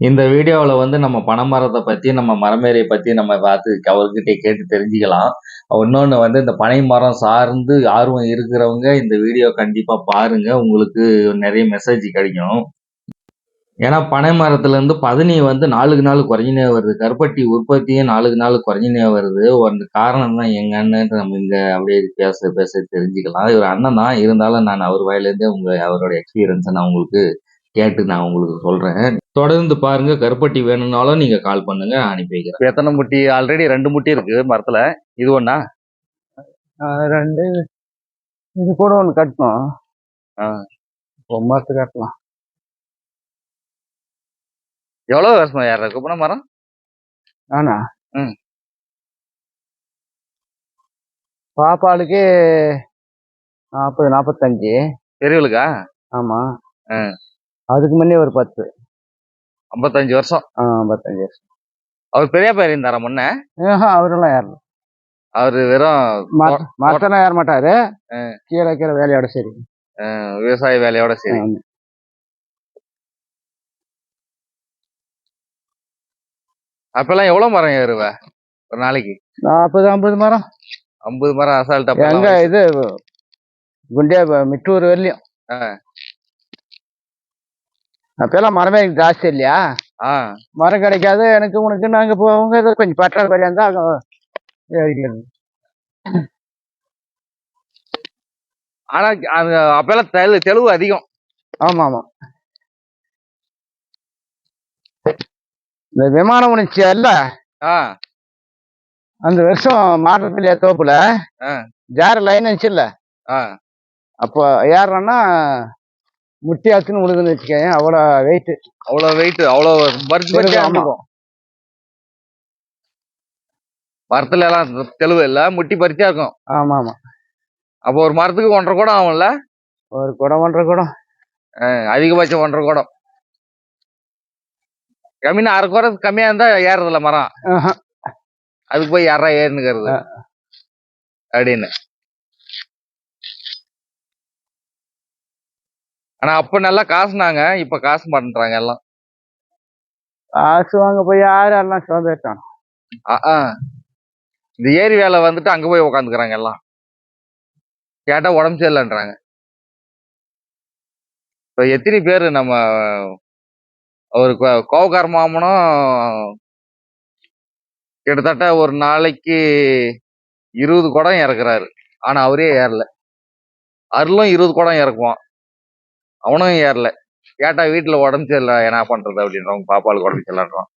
இந்த வீடியோவில் வந்து நம்ம பனைமரத்தை பற்றி நம்ம மரமேரியை பற்றி நம்ம பார்த்து அவர்கிட்ட கேட்டு தெரிஞ்சுக்கலாம். இன்னொன்று வந்து இந்த பனை மரம் சார்ந்து ஆர்வம் இருக்கிறவங்க இந்த வீடியோ கண்டிப்பாக பாருங்கள் உங்களுக்கு நிறைய மெசேஜ் கிடைக்கும். ஏன்னா பனை மரத்துலேருந்து பதனி வந்து நாளுக்கு நாள் குறைஞ்சினே வருது. கருப்பட்டி உற்பத்தியும் நாளுக்கு நாள் குறைஞ்சினே வருது. ஒரு காரணம் தான் எங்கள் அண்ணன் நம்ம இங்கே அப்படியே பேச பேச தெரிஞ்சுக்கலாம். இவர் அண்ணன் தான். இருந்தாலும் நான் அவர் வாயிலேருந்தே உங்கள் அவரோட எக்ஸ்பீரியன்ஸை நான் உங்களுக்கு கேட்டு நான் உங்களுக்கு சொல்கிறேன் தொடர்ந்து பாருங்க கருப்பட்டி வேணும்னாலும் நீங்கள் கால் பண்ணுங்க அனுப்பி வைக்கிறேன். எத்தனை முட்டி? ஆல்ரெடி ரெண்டு முட்டி இருக்கு மரத்தில். இது ஒன்றா ரெண்டு. இது கூட ஒன்று கட்டணும். ஆ. ஒம்பத்து கட்டலாம். எவ்வளோ வருஷமா யார் குப்பன மரம்? ஆனா ம். பாப்பாளுக்கு நாற்பது நாற்பத்தஞ்சு பெரியவளுக்கா? ஆமா. ஆ. அதுக்கு முன்னே ஒரு பத்து. ஐம்பத்தஞ்சு வருஷம். ஆ ஐம்பத்தஞ்சு வருஷம். அவர் பெரிய பேர் இருந்தாரா முன்ன? ஆஹா, அவரெல்லாம் ஏறல அவர் வெறும் மரத்தெல்லாம் ஏற மாட்டாரு. கீழே கீழே வேலையோட சரி. விவசாய வேலையோட சரி. ஆமா. அப்பெல்லாம் எவ்வளவு மரம் ஏறுவ? ஒரு நாளைக்கு. நாற்பது ஐம்பது மரம். ஐம்பது மரம் அசால்ட் எங்க இது குண்டியா மிட்டூர் வரலையும் ஆ. அப்பெல்லாம் மரமே ஜாஸ்தி இல்லையா? ஆ. மரம் கிடைக்காது எனக்கு உனக்கு நாங்க போவங்க கொஞ்சம் பற்றாக்குறையா இருந்தா. ஆனா அது அப்பெல்லாம் தெளு தெளிவு அதிகம். ஆமா ஆமா இந்த விமானம் உணிச்சு அல்ல. ஆ. அந்த வருஷம் மாற்றத்திலேயே தோப்புல. ஜார லைன் வச்சுல்ல ஆ. அப்போ ஏறோம்னா முட்டி ஆச்சுன்னு விழுதுன்னு வச்சுக்கேன் அவ்வளோ வெயிட் அவ்வளவு வெயிட் அவ்வளவு பறிச்சு மரத்துல எல்லாம் தெளிவு இல்ல முட்டி பறிச்சா இருக்கும் ஆமா ஆமா அப்போ ஒரு மரத்துக்கு ஒன்றரை குடம் ஆகும்ல? ஒரு குடம் ஒன்றரை குடம். அதிகபட்சம் ஒன்றரை குடம். கம்மினா அரை குடம் கம்மியா இருந்தா ஏறதில்ல மரம். அதுக்கு போய் யாரா ஏறுனுக்கிறது அப்படின்னு. ஆனா அப்ப நல்லா காசுனாங்க இப்ப காசு பண்றாங்க எல்லாம். காசு வாங்க போய் யாரும் எல்லாம் சோதரிட்டான். இந்த ஏரி வேலை வந்துட்டு அங்க போய் உக்காந்துக்கிறாங்க எல்லாம். கேட்டா உடம்பு சரியில்லைன்றாங்க. இப்ப எத்தனை பேர் நம்ம ஒரு கோவக்கார மாமனும் கிட்டத்தட்ட ஒரு நாளைக்கு இருபது குடம் இறக்குறாரு. ஆனா அவரே ஏறல. அருளும் இருபது குடம் இறக்குவான். அவனும் ஏறல. கேட்டா வீட்டுல உடம்பு சரியில்லை என்ன பண்றது அப்படின்றவங்க பாப்பாளுக்கு உடம்பு சரியில்லைன்றான்.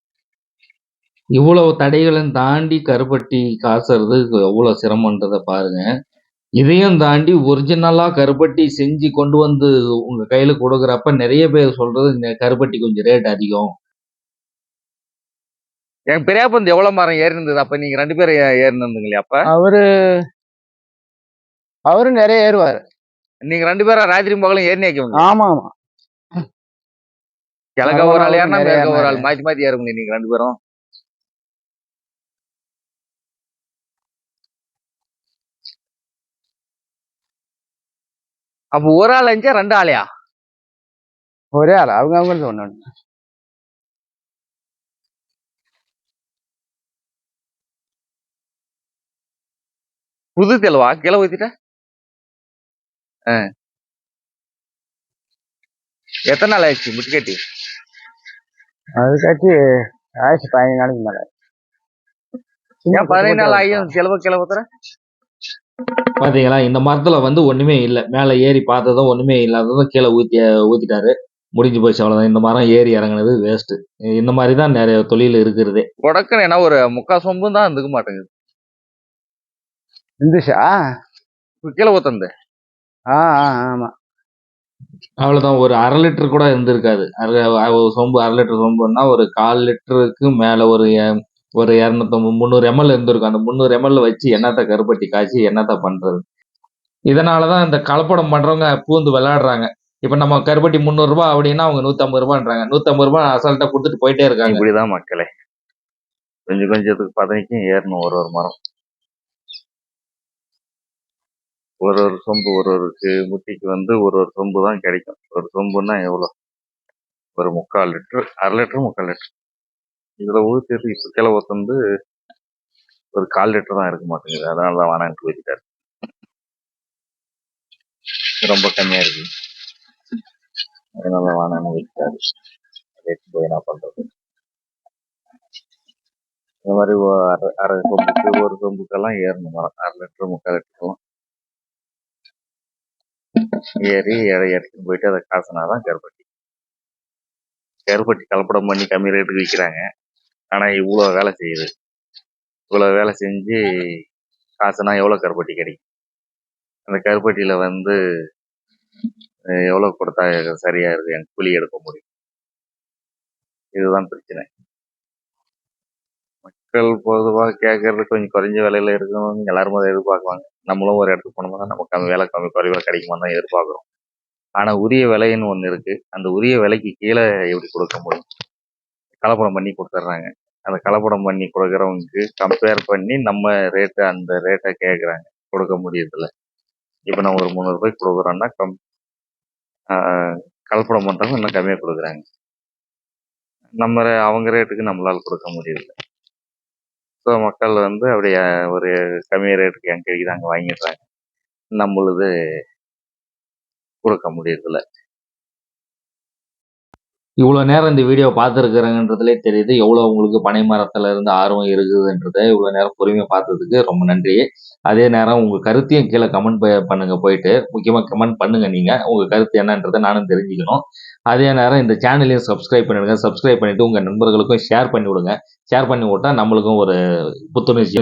இவ்வளவு தடைகளும் தாண்டி கருப்பட்டி காசுறது எவ்வளவு சிரமன்றதை பாருங்க. இதையும் தாண்டி ஒரிஜினலா கருப்பட்டி செஞ்சு கொண்டு வந்து உங்க கையில கொடுக்குறப்ப நிறைய பேர் சொல்றது இந்த கருப்பட்டி கொஞ்சம் ரேட் அதிகம். என் பெரியாப்பந்து எவ்வளவு மரம் ஏறி இருந்தது அப்ப நீங்க ரெண்டு பேரும் ஏ- ஏறி இருந்தீங்களே அப்ப? அவரு அவரு நிறைய ஏறுவாரு. நீங்க ரெண்டு பேரும் ராத்திரி பகலும் ஏறி நிற்க ஆமா ஆமா கிழக்க ஒரு ஆள் ஏறினா ஒரு ஆள். மாத்தி மாத்தி ஏற முடியும் நீங்க ரெண்டு பேரும். அப்ப ஒரு ஆள் அஞ்சா ரெண்டு ஆளையா? ஒரே ஆள் அவங்க ஒண்ணு ஒண்ணு. புது தெளிவா கிளை ஊத்திட்ட? ஆ. எத்தனை நாள் ஆயிடுச்சு முட்டி கட்டி? அதுக்காச்சு ஆயிடுச்சு பதினஞ்சு நாளைக்கு மேல. ஏன் பதினைந்து நாள் ஆகியும் கிளவு கிளவு ஊத்துற பாத்தீங்களா இந்த மரத்துல வந்து ஒண்ணுமே இல்ல. மேல ஏறி பார்த்ததும் ஒண்ணுமே இல்லாததும் கீழே ஊத்தி ஊத்திட்டாரு. முடிஞ்சு போச்சு அவ்வளவுதான். இந்த மரம் ஏறி இறங்குனது வேஸ்ட் இந்த மாதிரி தான் நிறைய தொழில் இருக்கிறதே. கொடக்குன்னு என்ன ஒரு முக்கா சொம்பும் தான் இருந்துக்க மாட்டேங்குது. இருந்துச்சா? கீழே ஊத்தந்து ஆ ஆ ஆமா. அவ்வளவுதான். ஒரு அரை லிட்டர் கூட இருந்திருக்காது. அரை ஒரு சொம்பு அரை லிட்டர் சொம்புன்னா ஒரு கால் லிட்டருக்கு மேல ஒரு எ- ஒரு இரநூத்தம்பது முந்நூறு எம்எல் இருந்திருக்கும். அந்த முந்நூறு எம்எல் வச்சு என்னத்த கருப்பட்டி காய்ச்சி என்னத்த பண்றது? இதனாலதான் இந்த கலப்படம் பண்றவங்க பூந்து விளையாடுறாங்க. இப்ப நம்ம கருப்பட்டி முந்நூறு ரூபாய் அப்படின்னா அவங்க நூத்தம்பது ரூபான்றாங்க. நூத்தம்பது ரூபாய் அசால்ட்டா கொடுத்துட்டு போயிட்டே இருக்காங்க. இப்படிதான் மக்களே. கொஞ்சம் கொஞ்சத்துக்கு பதவிக்கும் ஏறணும் ஒரு ஒரு மரம். ஒரு ஒரு சொம்பு ஒரு ஒரு முட்டிக்கு வந்து ஒரு ஒரு சொம்பு தான் கிடைக்கும். ஒரு சொம்புன்னா எவ்வளோ? ஒரு முக்கால் லிட்டரு அரை லிட்டரு முக்கால் லிட்ரு இதில் ஊற்றி இப்போ கீழே வந்து ஒரு கால் லிட்டர் தான் இருக்க மாட்டேங்குது. அதனால தான் வேணான்ட்டு போயிட்டாரு ரொம்ப கம்மியாக இருக்கு. அதனால வேணான்னு ஊற்றிட்டாரு ரேட் போய் என்ன பண்ணுறது இந்த மாதிரி அரை அரை சொம்புக்கு ஒரு சொம்புக்கெல்லாம் ஏறணும். மரம் அரை லிட்டரு முக்கால் லிட்டருலாம் ஏறி எடை எடுத்துன்னு போயிட்டு அதை காசுனாதான் கருப்பட்டி. கருப்பட்டி கலப்படம் பண்ணி கம்மி ரேட்டுக்கு விற்கிறாங்க ஆனால் இவ்வளோ வேலை செய்யுது. இவ்வளோ வேலை செஞ்சு காசுனா எவ்வளோ கருப்பட்டி கிடைக்கும்? அந்த கருப்பட்டியில் வந்து எவ்வளோ கொடுத்தா சரியாக இருக்குது என் கூலி எடுக்க முடியும். இதுதான் பிரச்சனை. மக்கள் பொதுவாக கேட்கறது கொஞ்சம் குறைஞ்ச விலையில இருக்கணும்னு எல்லாரும் அதை எதிர்பார்க்குவாங்க. நம்மளும் ஒரு இடத்துக்கு போனோம்னா நமக்கு கம்மி விலை கம்மி குறைவாக கிடைக்குமா தான் எதிர்பார்க்குறோம். ஆனால் உரிய விலைன்னு ஒன்று இருக்குது அந்த உரிய விலைக்கு கீழே எப்படி கொடுக்க முடியும்? கலப்படம் பண்ணி கொடுத்துட்றாங்க அந்த கலப்படம் பண்ணி கொடுக்குறவங்களுக்கு கம்பேர் பண்ணி நம்ம ரேட்டு அந்த ரேட்டை கேட்குறாங்க கொடுக்க முடியறதில்ல. இப்போ நம்ம ஒரு முந்நூறுபாய்க்கு கொடுக்குறோன்னா கம் கலப்படம் பண்ணுறவங்க இன்னும் கம்மியாக கொடுக்குறாங்க. நம்ம அவங்க ரேட்டுக்கு நம்மளால் கொடுக்க முடியல ஸோ மக்கள் வந்து அப்படியே ஒரு கம்மி ரேட்டுக்கு எங்க கிடைக்குது அங்கே வாங்கிடுறாங்க. நம்மளுது கொடுக்க முடியறதில்ல. இவ்வளோ நேரம் இந்த வீடியோ பார்த்துருக்குறேங்கன்றதுலே தெரியுது. எவ்வளோ உங்களுக்கு பனை மரத்தில் இருந்து ஆர்வம் இருக்குதுன்றதை இவ்வளோ நேரம் பொறுமையாக பார்த்ததுக்கு ரொம்ப நன்றி. அதே நேரம் உங்கள் கருத்தையும் கீழே கமெண்ட் பண்ணுங்க போயிட்டு. முக்கியமாக கமெண்ட் பண்ணுங்க நீங்கள் உங்கள் கருத்து என்னன்றதை நானும் தெரிஞ்சுக்கணும். அதே நேரம் இந்த சேனலையும் சப்ஸ்கிரைப் பண்ணிடுங்க. சப்ஸ்கிரைப் பண்ணிட்டு உங்கள் நண்பர்களுக்கும் ஷேர் பண்ணி விடுங்க ஷேர் பண்ணி விட்டா நம்மளுக்கும் ஒரு புத்துணர்ச்சி